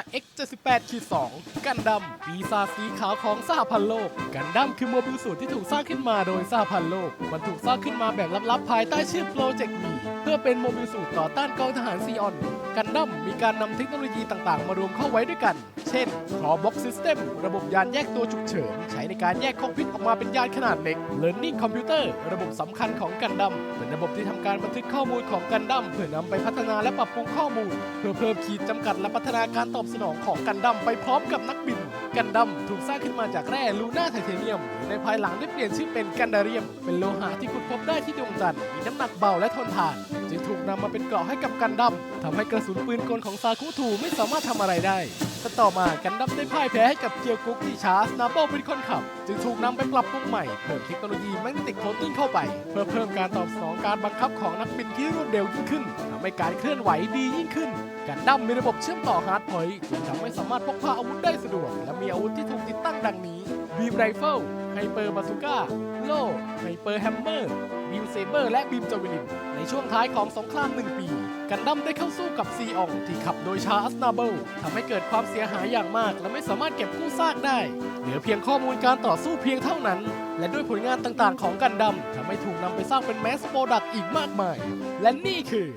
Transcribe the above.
RX 78.2 กันดั้มปีศาจสีขาวของสหพันธ์โลก กันดั้มคือโมบิลสูตรที่ถูกสร้างขึ้นมาโดยสหพันธ์โลก มันถูกสร้างขึ้นมาแบบลับๆ ภายใต้ชื่อโปรเจกต์ V เพื่อเป็นโมบิลสูตรต่อต้านกองทหารซีออน กันดั้มมีการนำเทคโนโลยีต่างๆ มารวมเข้าไว้ด้วยกันเช่น Core Box System ระบบยานแยกตัวฉุกเฉิน ใช้ในการแยกคอกพิทออกมาเป็นยานขนาดเล็ก Learning Computer ระบบสำคัญของกันดัมเป็นระบบที่ทำการบันทึกข้อมูลของกันดัมเพื่อนำไปพัฒนาและปรับปรุงข้อมูล เพื่อเพิ่มขีดจำกัดและพัฒนาการตอบสนองของกันดัมไปพร้อมกับนักบิน กันดัมถูกสร้างขึ้นมาจากแร่ลูน่าไทเทเนียม ในภายหลังได้เปลี่ยนชื่อเป็นกันดาเรียม เป็นโลหะที่ขุดพบได้ที่ดวงจันทร์มีน้ำหนักเบาและทนทานจึงถูกนำมาเป็นเกราะให้กับกันดัมทำให้กระสุนปืนกลของซาคุทูไม่สามารถทำอะไรได้ แต่ต่อมากันดั้มได้พ่ายแพ้ให้กับเกียวกุ๊กที่ชาร์สนาโบเป็นคนขับ จึงถูกนำไปปรับปรุงใหม่ เพิ่มเทคโนโลยีแมกเนติกโคตติ้งเข้าไป เพื่อเพิ่มการตอบสนองการบังคับของนักบินที่รวดเร็วยิ่งขึ้นทำให้การเคลื่อนไหวดียิ่งขึ้น กันดั้มมีระบบเชื่อมต่อฮาร์ดพอยต์จึงทำให้สามารถพกพาอาวุธได้สะดวกและมีอาวุธ บีมไรเฟิลไฮเปอร์บาซูก้า โล่ไฮเปอร์แฮมเมอร์บีมเซเบอร์และบีมจาวิลิน ในช่วงท้ายของสงครามหนึ่งปี กันดั้มได้เข้าสู้กับซีอองที่ขับโดยชาอัสนาเบลทำให้เกิดความเสียหายอย่างมาก และไม่สามารถเก็บกู้ซากได้ เหลือเพียงข้อมูลการต่อสู้เพียงเท่านั้น และด้วยผลงานต่างๆ ของกันดั้มทำให้ถูกนำไปสร้างเป็นแมสโปรดักต์อีกมากมาย และนี่คือ